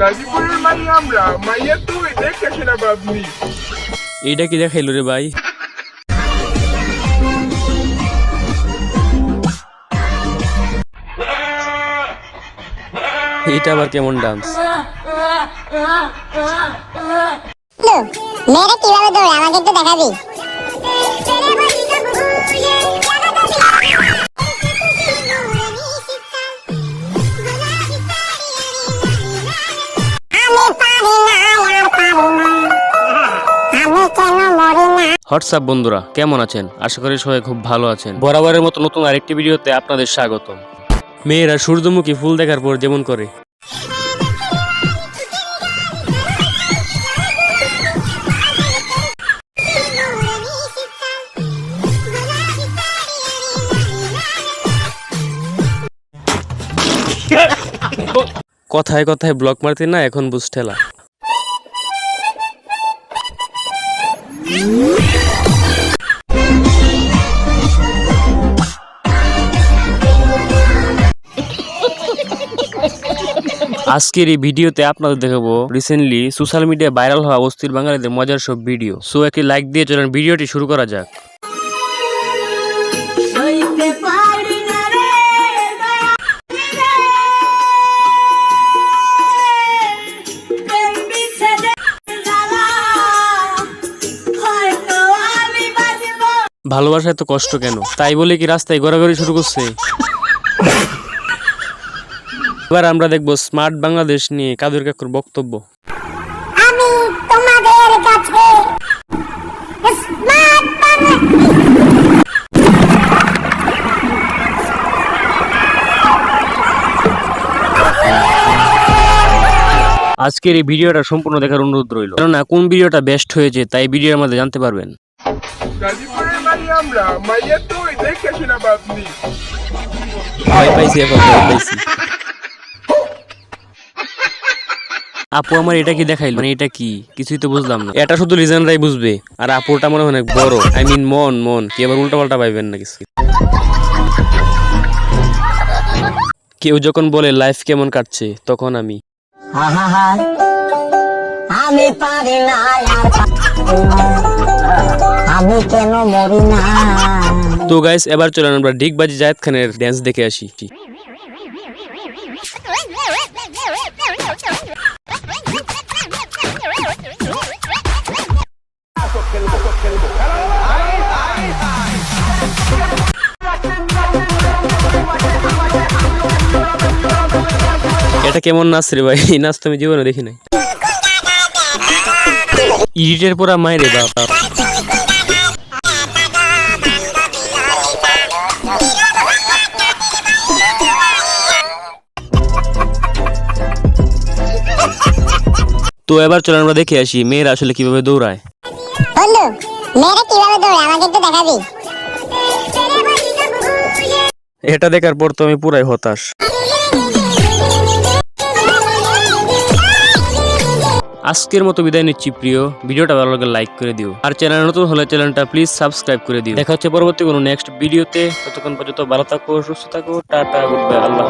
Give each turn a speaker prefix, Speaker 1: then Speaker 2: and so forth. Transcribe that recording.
Speaker 1: গাজীপুরের মাই আমরা মাইয়া তুই দেখে সেনা বাবনি
Speaker 2: এইটা কি দেখাইলো রে ভাই? এটা আবার কেমন ডান্স
Speaker 3: মেয়েরা কীভাবে দৌড়ে? আমাকে একটু দেখাবি?
Speaker 2: হোয়াটসঅ্যাপ বন্ধুরা, কেমন আছেন? আশা করি সবাই খুব ভালো আছেন। বরাবরের মতো নতুন আরেকটি ভিডিওতে আপনাদের স্বাগতম। মেয়েরা সূর্যমুখী ফুল দেখার পর যেমন করে। কথায় কথায় ব্লক মারতে না, এখন বুঝ ঠেলা। আজকের এই ভিডিওতে আপনাদের দেখাবো রিসেন্টলি সোশ্যাল মিডিয়ায় ভাইরাল হওয়া অস্থির বাঙালিদের মজার সব ভিডিও সো একটি লাইক দিয়ে চলেন, ভিডিওটি শুরু করা যাক। ভালোবাসা এত কষ্ট কেন? তাই বলে কি রাস্তায় ঘোরাঘুরি শুরু করছে? এবার আমরা দেখব স্মার্ট বাংলাদেশ নিয়ে কাদের কাকুর বক্তব্য।
Speaker 3: আমি তোমাদের কাছে স্মার্ট
Speaker 2: আজকের এই ভিডিওটা সম্পূর্ণ দেখার অনুরোধ রইল। কেননা কোন ভিডিওটা বেস্ট হয়েছে তাই ভিডিওর মধ্যে জানতে পারবেন। ভয় পাইছি এখন ভয় পাইছি। আপু আমার এটা কি দেখাইল? মানে এটা কি? কিছুই তো বুঝলাম না। এটা শুধু লিজেন্ডরাই বুঝবে। আর আপুটা মনে হয় অনেক বড়। আই মিন মন মন। কি আবার উল্টা পাল্টা পাইবেন না কিছু কেউ যখন বলে লাইফ কেমন কাটছে? তখন আমি।
Speaker 3: আমি পারি না। আমি কেন মরি না?
Speaker 2: তো গাইস এবার চলেন আমরা ডিগবাজি জায়েদ খানের ড্যান্স দেখে আসি। এটা কেমন নাচ রে ভাই? এই নাচ তো আমি জীবনে দেখি নাই। ইডিটের পুরা মায়েরে বাপ। তো এবার চলেন আমরা দেখে আসি মেয়েরা আসলে কীভাবে দৌড়ায়।
Speaker 3: বন্ধু মেয়েরা কীভাবে দৌড়ে আমাকে একটু দেখাবি
Speaker 2: এটা দেখার পর তো আমি পুরাই হতাশ। আজকের মতো বিদায় নিচ্ছি প্রিয়। ভিডিওটা ভালো লাগে লাইক করে দিও। আর চ্যানেল নতুন হলে চ্যানেলটা প্লিজ সাবস্ক্রাইব করে দিও। দেখা হচ্ছে পরবর্তী কোনো নেক্সট ভিডিওতে ততক্ষণ পর্যন্ত ভালো থাকো সুস্থ থাকো টাটা গুড বাই আল্লাহ